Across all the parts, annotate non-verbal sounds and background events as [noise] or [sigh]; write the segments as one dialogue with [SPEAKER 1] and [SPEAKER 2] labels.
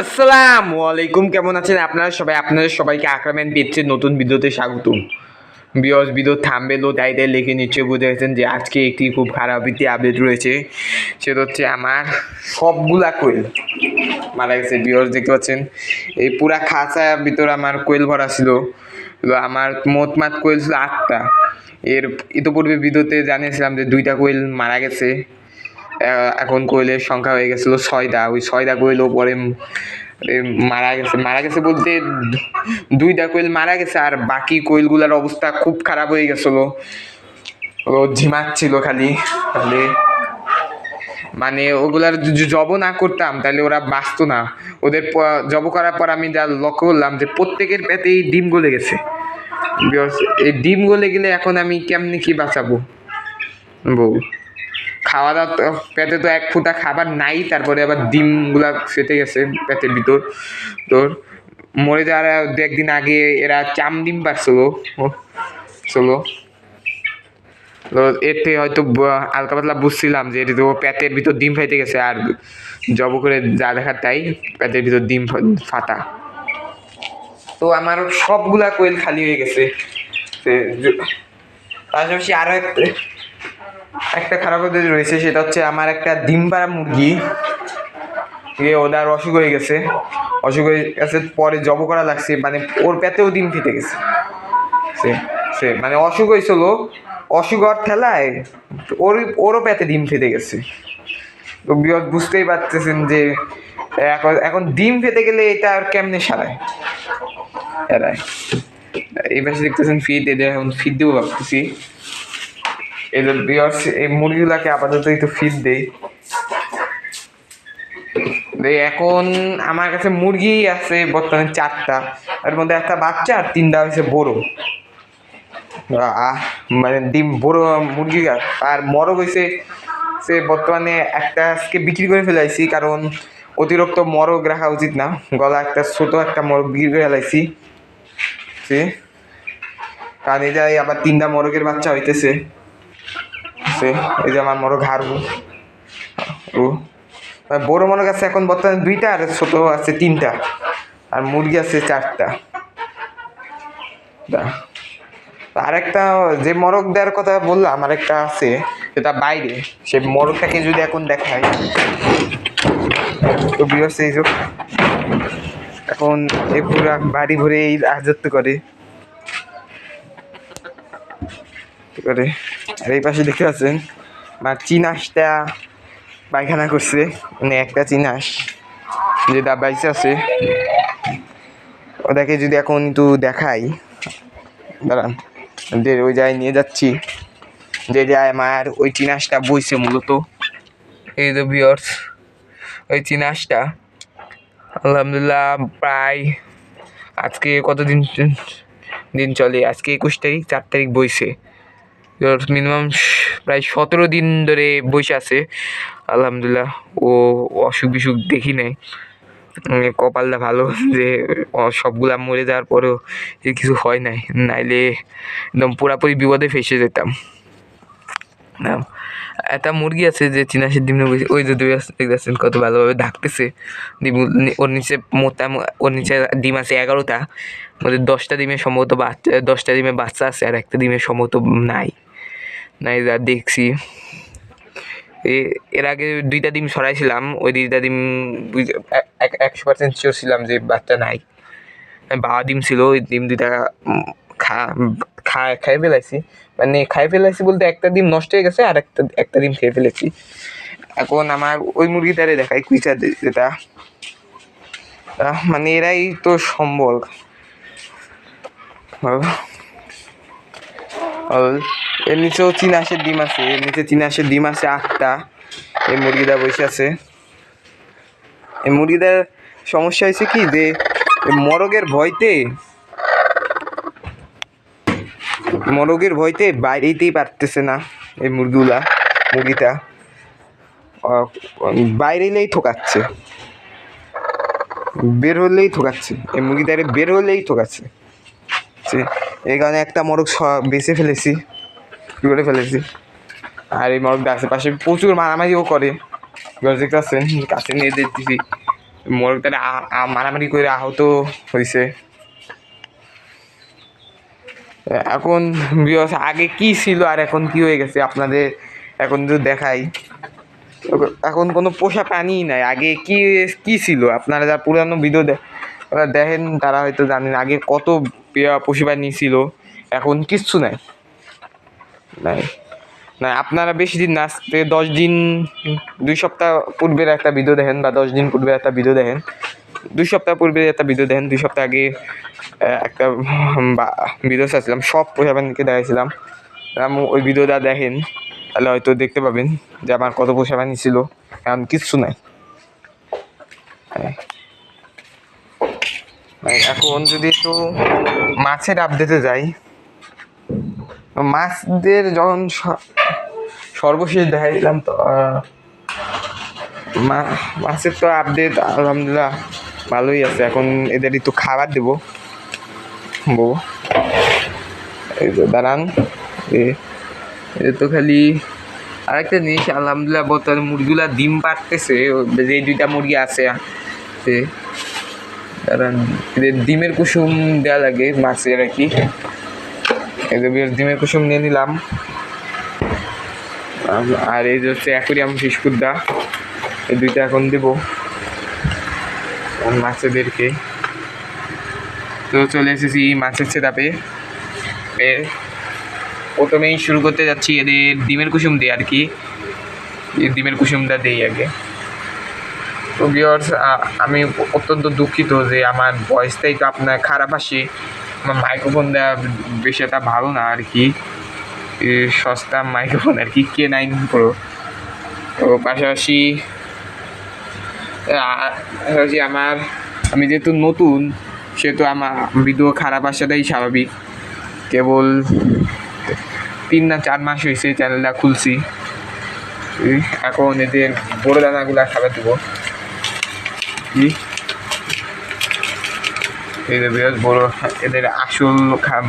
[SPEAKER 1] আসসালামু আলাইকুম, কেমন আছেন আপনারা সবাই? আপনাদের সবাইকে আক্রামেন পেচ্ছে নতুন ভিডিওতে স্বাগতম। বিয়স ভিডিও থামবেলও তাই তাই লিখে নিশ্চয়ই বুঝে গেছেন যে আজকে একটি খুব খারাপ একটি আপডেট রয়েছে। সেটা হচ্ছে আমার সবগুলা কোয়েল মারা গেছে। বিয়স দেখতে পাচ্ছেন? এই পুরা খাঁচার ভিতর আমার কোয়েল ভরা ছিল। আমার মোট মাত কোয়েল ছিল আটটা। এর ইতোপূর্বে ভিডিওতে জানিয়েছিলাম যে দুইটা কোয়েল মারা গেছে। এখন কোয়েলের সংখ্যা হয়ে গেছিল ছয়টা। ওই ছয়টা কোয়েলও পরে মারা গেছে। মারা গেছে বলতে দুইটা কোয়েল মারা গেছে আর বাকি কোয়েলগুলোর অবস্থা খুব খারাপ হয়ে গেছিল। ও ঝিমাচ্ছিল খালি। তাহলে মানে ওগুলার জব না করতাম তাহলে ওরা বাঁচতো না। ওদের জব করার পর আমি যা লক্ষ্য করলাম যে প্রত্যেকের পেটেই ডিম গলে গেছে। এই ডিম গলে গেলে এখন আমি কেমনি কি বাঁচাবো? বউ। খাওয়া দাওয়া তো, পেটে তো এক ফুটা খাবার নাই, তারপরে আবার ডিমগুলা ফেটে গেছে পেটের ভিতর। তোর মরে যাওয়ার দু একদিন আগে এরা চাম ডিম পারছিল চলো তো থেকে হয়তো হালকা পাতলা বুঝছিলাম যে এটা তো পেটের ভিতর ডিম ফেটে গেছে, আর জব করে যা দেখার তাই পেটের ভিতর ডিম ফাটা। তো আমার সবগুলা কোয়েল খালি হয়ে গেছে। পাশাপাশি আরও একটা একটা খারাপ পদ্ধতি রয়েছে, সেটা হচ্ছে আমার একটা ডিম পাড়া মুরগি ওদের অসুখ হয়ে গেছে। অসুখ হয়ে গেছে, পরে জব করা লাগছে মানে ওর পেতেও ডিম ফেটে গেছে। সে সে মানে অসুখ হয়েছিল, অসুখ হওয়ার ঠেলায় ওর, ওরও পেতে ডিম ফেটে গেছে। তো বুঝতেই পারতেছেন যে এখন এখন ডিম ফেটে গেলে এটা আর কেমনে সারায়? এরাই। এই পাশে দেখতেছেন ফিট এদের এখন ফিট দেবো ভাবতেছি। এদের বিয়ার্স এই মুরগিগুলাকে আপাতত একটু ফিট দেই। এখন আমার কাছে মুরগি আছে বর্তমানে চারটা। এর মধ্যে একটা বাচ্চা আর তিনটা হয়েছে বড়। মানে ডিম, বড় মুরগি আর- মরগ হয়েছে সে বর্তমানে একটা আজকে বিক্রি করে ফেলাইছি, কারণ অতিরিক্ত মরগ রাখা উচিত না। গলা একটা ছোট একটা মরগ বিক্রি করে ফেলাইছি। কারণ যায় আবার তিনটা মরগের বাচ্চা হইতেছে। সে এই যে আমার মরগ হারবো। ও। বড় মরগ আছে এখন বর্তমানে দুইটা আর ছোট আছে তিনটা। আর মুরগি আছে চারটা। আরেকটা যে মরক দেওয়ার কথা বললাম, আরেকটা আছে সেটা বাইরে। সে মরগটাকে যদি এখন দেখাই। তো বিরস এই এখন এই পুরা বাড়ি ভরে এই রাজত্ব করে। করে? আর এই পাশে দেখতে পাচ্ছেন, বা চিনাসটা পায়খানা করছে মানে একটা চিনাস যেটা বাইসে আছে। ওটাকে যদি এখন একটু দেখাই, দাঁড়ান যে ওই জায়গায় নিয়ে যাচ্ছি। যে যায় আমার ওই চিনাসটা বইছে মূলত। এই তো বিয়ার্স ওই চিনাসটা আলহামদুলিল্লাহ, প্রায় আজকে কতদিন দিন চলে? আজকে একুশ তারিখ, চার তারিখ বইছে। মিনিমাম প্রায় সতেরো দিন ধরে বসে আছে। আলহামদুলিল্লাহ, ও অসুখ বিসুখ দেখি নাই। কপালটা ভালো [laughs] যে সবগুলা মরে যাওয়ার পরেও যে কিছু হয় নাই। নাইলে একদম পুরাপুরি বিপদে ফেসে যেতাম। একটা মুরগি আছে যে চিনাশের ডিম ওই যে দুই দেখতেছেন কত ভালোভাবে ঢাকতেছে ডিম, ওর নিচে মোটা ওর নিচে ডিম আছে এগারোটা। মধ্যে দশটা ডিমের সম্ভবত বাচ্চা দশটা ডিমে বাচ্চা আছে আর একটা ডিমের সম্ভবত নাই। নাই যা দেখছি। এর আগে দুইটা ডিম সরাইছিলাম, ওই দুইটা ডিম এক- এক- একশো পার্সেন্ট শিওর ছিলাম যে বাচ্চা নাই। বাবা ডিম ছিল, ওই ডিম দুইটা খা, খা- খাই ফেলাইছি। মানে খাই ফেলাইছি বলতে একটা ডিম নষ্ট হয়ে গেছে আর একটা একটা ডিম খেয়ে ফেলেছি। এখন আমার ওই মুরগিটারে দেখাই কুইচা যেটা। মানে এরাই তো সম্বল। এর নিচেও চিনাশের ডিম আছে এর নিচে চিনাশের ডিম আছে আটটা। এই মুরগিটা বসে আছে। এই মুরগিটার সমস্যা হয়েছে কি যে মরগের ভয়তে মরগের ভয়তে বাইরেতেই পারতেছে না এই মুরগিগুলা, মুরগিটা। বাইরে এলেই ঠোকাচ্ছে। বের হলেই ঠোকাচ্ছে। এই মুরগিটারে বের হলেই ঠোকাচ্ছে। এই কারণে একটা মরগ বেছে ফেলেছি। করে ফেলেছি। আর এই মরগটা আশেপাশে প্রচুর মারামারিও করে। দেখতে পাচ্ছেন কাছে নিয়ে দেখতেছি মোর মারামারি করে আহত হয়েছে এখন আগে কি ছিল আর এখন কি হয়ে গেছে আপনাদের? এখন যদি দেখাই, এখন কোনো পোষা প্রাণী নাই। আগে কি কি ছিল? আপনারা যা পুরানো ভিডিও দেখেন, তারা হয়তো জানেন, আগে কত পশু প্রাণী ছিল। এখন কিচ্ছু নাই। নাই। না আপনারা বেশি দিন না আজকে দশ দিন, দুই সপ্তাহ পূর্বের একটা ভিডিও দেখেন বা দশ দিন পূর্বের একটা ভিডিও দেখেন। দুই সপ্তাহ পূর্বে একটা ভিডিও দেখেন, দুই সপ্তাহ আগে একটা ভিডিও চাচ্ছিলাম সব পোষা প্রাণীকে দেখাইছিলাম ওই ভিডিওটা দেখেন, তাহলে হয়তো দেখতে পাবেন যে আমার কত পোষা প্রাণী ছিল এখন কিচ্ছু নাই। হ্যাঁ। মানে এখন যদি একটু মাছের আপডেটে যাই মাছদের যখন সর্বশেষ সর্বশেষ দিলাম তো মাছের তো আপডেট আলহামদুলিল্লাহ ভালোই আছে। এখন এদের একটু খাবার দেবো। বউ, এই তো দাঁড়ান এ- তো খালি আরেকটা জিনিস, আলহামদুলিল্লাহ বর্তমানে মুরগিগুলা ডিম পাড়তেছে যে দুইটা মুরগি আছে সে দাঁড়ান, এদের ডিমের কুসুম দেওয়া লাগে মাছের আর কি। এদের বেশ ডিমের কুসুম নিয়ে নিলাম। আর এই যে হচ্ছে অ্যাকুরিয়াম ফিসকুদ্দা এই দুইটা এখন দেবো। মাছেদেরকে তো চলে এসেছি মাছের সেটাপে এর প্রথমেই শুরু করতে যাচ্ছি এদের ডিমের কুসুম দিয়ে আর কি। এই ডিমের কুসুমটা দেই আগে। তো ভিওর্স আমি অত্যন্ত দুঃখিত যে আমার ভয়েসটাই তো আপনার খারাপ আসে। আমার মাইক্রোফোনটা বেশি একটা ভালো না আর কি। সস্তা মাইক্রোফোন আর কি কে নাইন প্রো তো পাশাপাশি পাশাপাশি আমার, আমি যেহেতু নতুন, সেহেতু আমার ভিডিও খারাপ আসাটাই স্বাভাবিক। কেবল তিন না চার মাস হয়েছে চ্যানেলটা খুলছি। এখন এদের বড় দানাগুলা খাবার দেবো। এই যে বড় এদের আসল খাম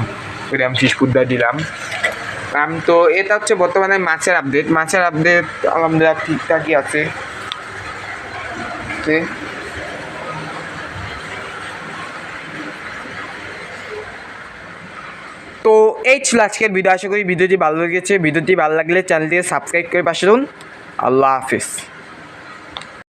[SPEAKER 1] করে আমি শিশকুদ্দা দিলাম। আম, তো এটা হচ্ছে বর্তমানে মাছের আপডেট মাছের আপডেট আলহামদুলিল্লাহ ঠিকঠাকই আছে। তো। এই ছিল আজকের ভিডিও আশা করি ভিডিওটি ভালো লেগেছে। ভিডিওটি ভালো লাগলে চ্যানেলটিকে সাবস্ক্রাইব করে পাশে রুন আল্লাহ হাফিজ।